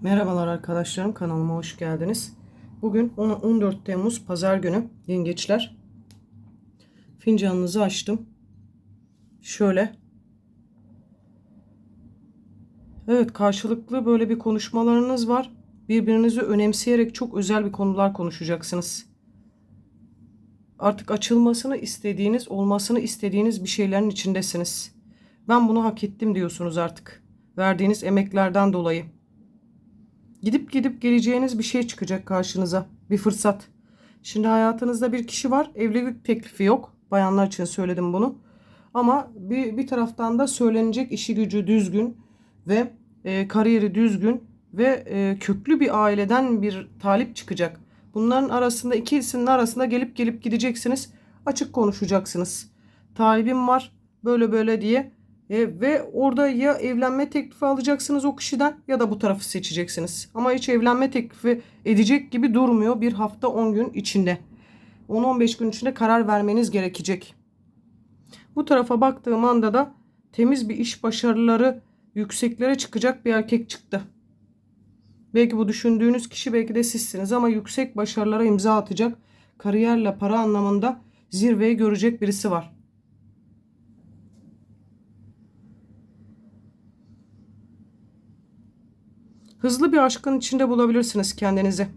Merhabalar arkadaşlarım kanalıma hoş geldiniz. Bugün 10 14 Temmuz Pazar günü yengeçler. Fincanınızı açtım. Şöyle. Evet karşılıklı böyle bir konuşmalarınız var. Birbirinizi önemseyerek çok özel bir konular konuşacaksınız. Artık açılmasını istediğiniz, olmasını istediğiniz bir şeylerin içindesiniz. Ben bunu hak ettim diyorsunuz artık. Verdiğiniz emeklerden dolayı. Gidip gidip geleceğiniz bir şey çıkacak karşınıza. Bir fırsat. Şimdi hayatınızda bir kişi var. Evlilik teklifi yok. Bayanlar için söyledim bunu. Ama bir, bir taraftan da söylenecek işi gücü düzgün ve e, kariyeri düzgün ve e, köklü bir aileden bir talip çıkacak. Bunların arasında ikisinin arasında gelip gelip gideceksiniz. Açık konuşacaksınız. Talibim var böyle böyle diye e, ve orada ya evlenme teklifi alacaksınız o kişiden ya da bu tarafı seçeceksiniz. Ama hiç evlenme teklifi edecek gibi durmuyor bir hafta 10 gün içinde. 10-15 gün içinde karar vermeniz gerekecek. Bu tarafa baktığım anda da temiz bir iş başarıları yükseklere çıkacak bir erkek çıktı. Belki bu düşündüğünüz kişi belki de sizsiniz ama yüksek başarılara imza atacak, kariyerle para anlamında zirveyi görecek birisi var. Hızlı bir aşkın içinde bulabilirsiniz kendinizi.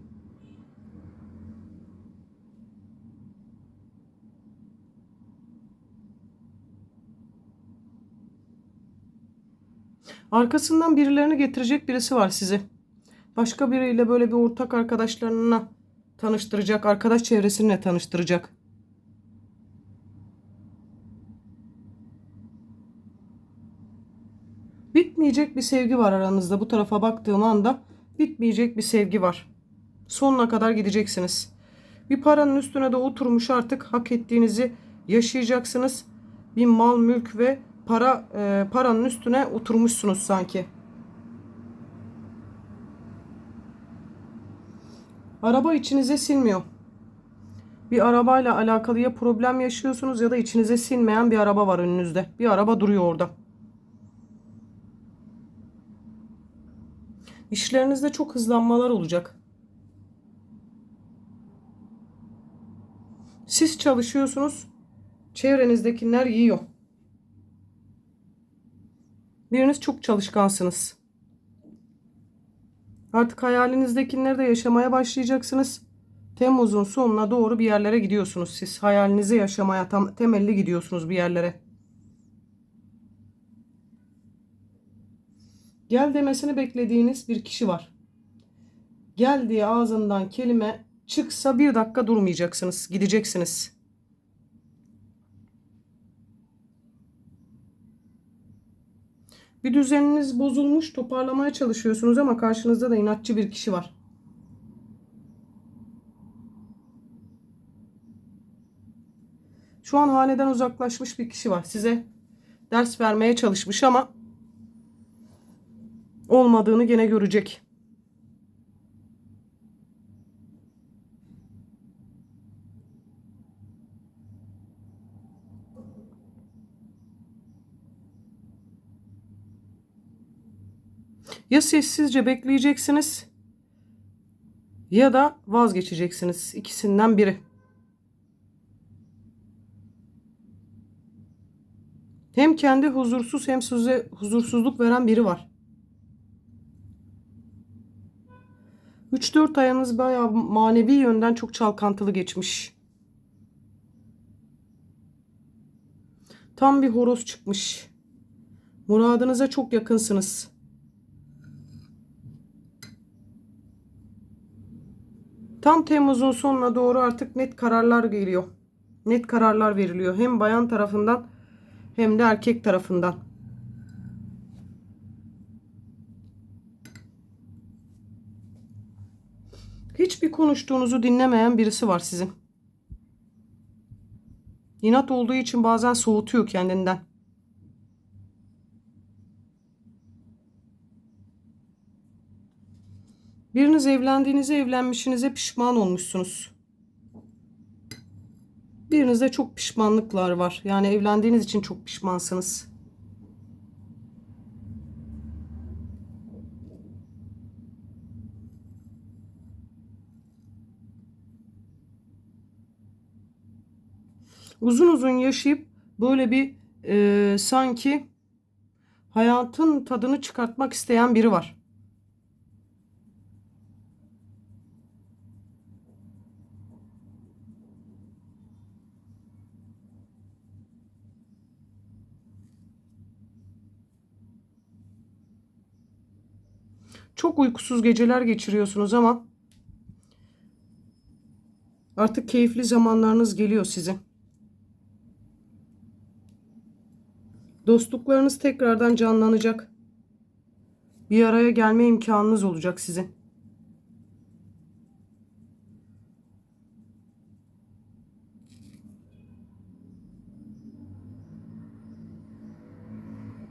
Arkasından birilerini getirecek birisi var sizi. Başka biriyle böyle bir ortak arkadaşlarına tanıştıracak, arkadaş çevresinle tanıştıracak. Bitmeyecek bir sevgi var aranızda. Bu tarafa baktığım anda bitmeyecek bir sevgi var. Sonuna kadar gideceksiniz. Bir paranın üstüne de oturmuş artık hak ettiğinizi yaşayacaksınız. Bir mal, mülk ve para e, paranın üstüne oturmuşsunuz sanki. Araba içinize sinmiyor. Bir arabayla alakalı ya problem yaşıyorsunuz ya da içinize sinmeyen bir araba var önünüzde. Bir araba duruyor orada. İşlerinizde çok hızlanmalar olacak. Siz çalışıyorsunuz, çevrenizdekiler yiyor. Biriniz çok çalışkansınız. Artık hayalinizdekileri de yaşamaya başlayacaksınız. Temmuz'un sonuna doğru bir yerlere gidiyorsunuz siz. Hayalinizi yaşamaya tam temelli gidiyorsunuz bir yerlere. Gel demesini beklediğiniz bir kişi var. Gel diye ağzından kelime çıksa bir dakika durmayacaksınız. Gideceksiniz. Bir düzeniniz bozulmuş, toparlamaya çalışıyorsunuz ama karşınızda da inatçı bir kişi var. Şu an haneden uzaklaşmış bir kişi var. Size ders vermeye çalışmış ama olmadığını gene görecek. Ya sessizce bekleyeceksiniz ya da vazgeçeceksiniz. İkisinden biri. Hem kendi huzursuz hem size huzursuzluk veren biri var. 3-4 ayınız bayağı manevi yönden çok çalkantılı geçmiş. Tam bir horoz çıkmış. Muradınıza çok yakınsınız. Tam Temmuz'un sonuna doğru artık net kararlar geliyor. Net kararlar veriliyor. Hem bayan tarafından hem de erkek tarafından. Konuştuğunuzu dinlemeyen birisi var sizin. İnat olduğu için bazen soğutuyor kendinden. Biriniz evlendiğinize evlenmişinize pişman olmuşsunuz. Birinizde çok pişmanlıklar var. Yani evlendiğiniz için çok pişmansınız. Uzun uzun yaşayıp böyle bir e, sanki hayatın tadını çıkartmak isteyen biri var. Çok uykusuz geceler geçiriyorsunuz ama artık keyifli zamanlarınız geliyor sizin. Dostluklarınız tekrardan canlanacak. Bir araya gelme imkanınız olacak sizin.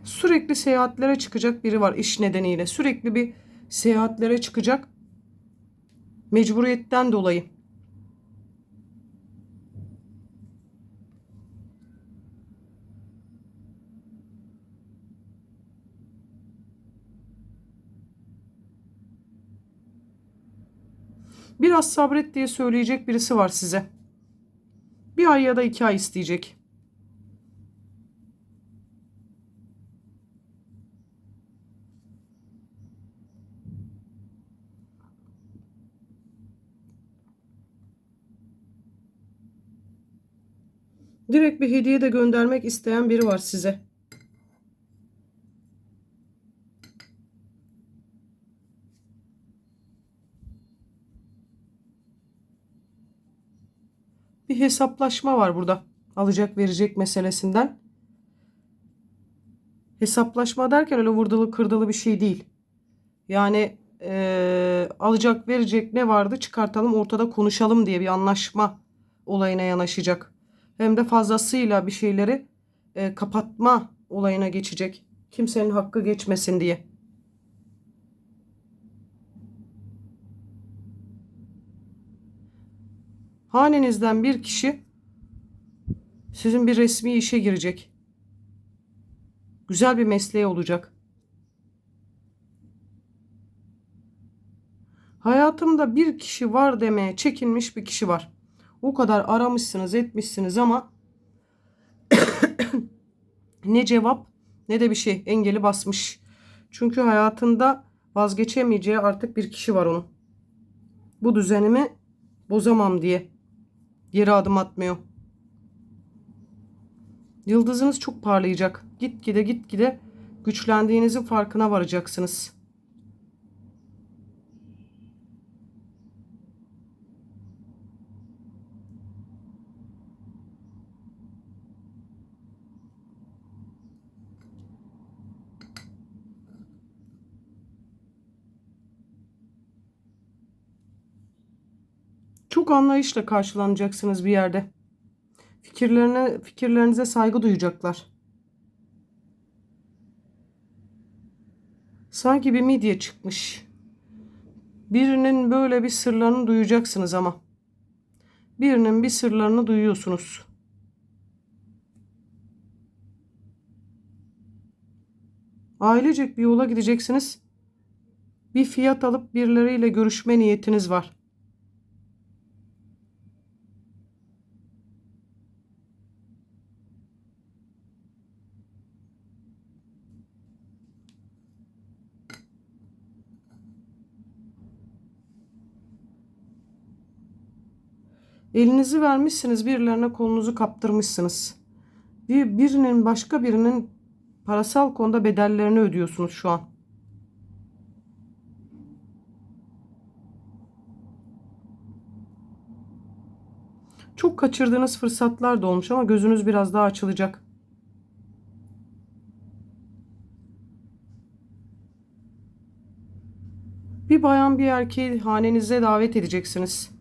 Sürekli seyahatlere çıkacak biri var iş nedeniyle. Sürekli bir seyahatlere çıkacak. Mecburiyetten dolayı. Biraz sabret diye söyleyecek birisi var size. Bir ay ya da iki ay isteyecek. Direkt bir hediye de göndermek isteyen biri var size. Bir hesaplaşma var burada. Alacak verecek meselesinden. Hesaplaşma derken öyle vurdalı kırdalı bir şey değil. Yani eee, alacak verecek ne vardı çıkartalım ortada konuşalım diye bir anlaşma olayına yanaşacak. Hem de fazlasıyla bir şeyleri e, kapatma olayına geçecek. Kimsenin hakkı geçmesin diye. Hanenizden bir kişi sizin bir resmi işe girecek. Güzel bir mesleği olacak. Hayatımda bir kişi var demeye çekinmiş bir kişi var. O kadar aramışsınız etmişsiniz ama ne cevap ne de bir şey engeli basmış. Çünkü hayatında vazgeçemeyeceği artık bir kişi var onun. Bu düzenimi bozamam diye geri adım atmıyor. Yıldızınız çok parlayacak. Gitgide gitgide güçlendiğinizin farkına varacaksınız. Çok anlayışla karşılanacaksınız bir yerde. Fikirlerine, fikirlerinize saygı duyacaklar. Sanki bir midye çıkmış. Birinin böyle bir sırlarını duyacaksınız ama. Birinin bir sırlarını duyuyorsunuz. Ailecek bir yola gideceksiniz. Bir fiyat alıp birileriyle görüşme niyetiniz var. Elinizi vermişsiniz birilerine kolunuzu kaptırmışsınız. Bir, birinin başka birinin parasal konuda bedellerini ödüyorsunuz şu an. Çok kaçırdığınız fırsatlar da olmuş ama gözünüz biraz daha açılacak. Bir bayan bir erkeği hanenize davet edeceksiniz.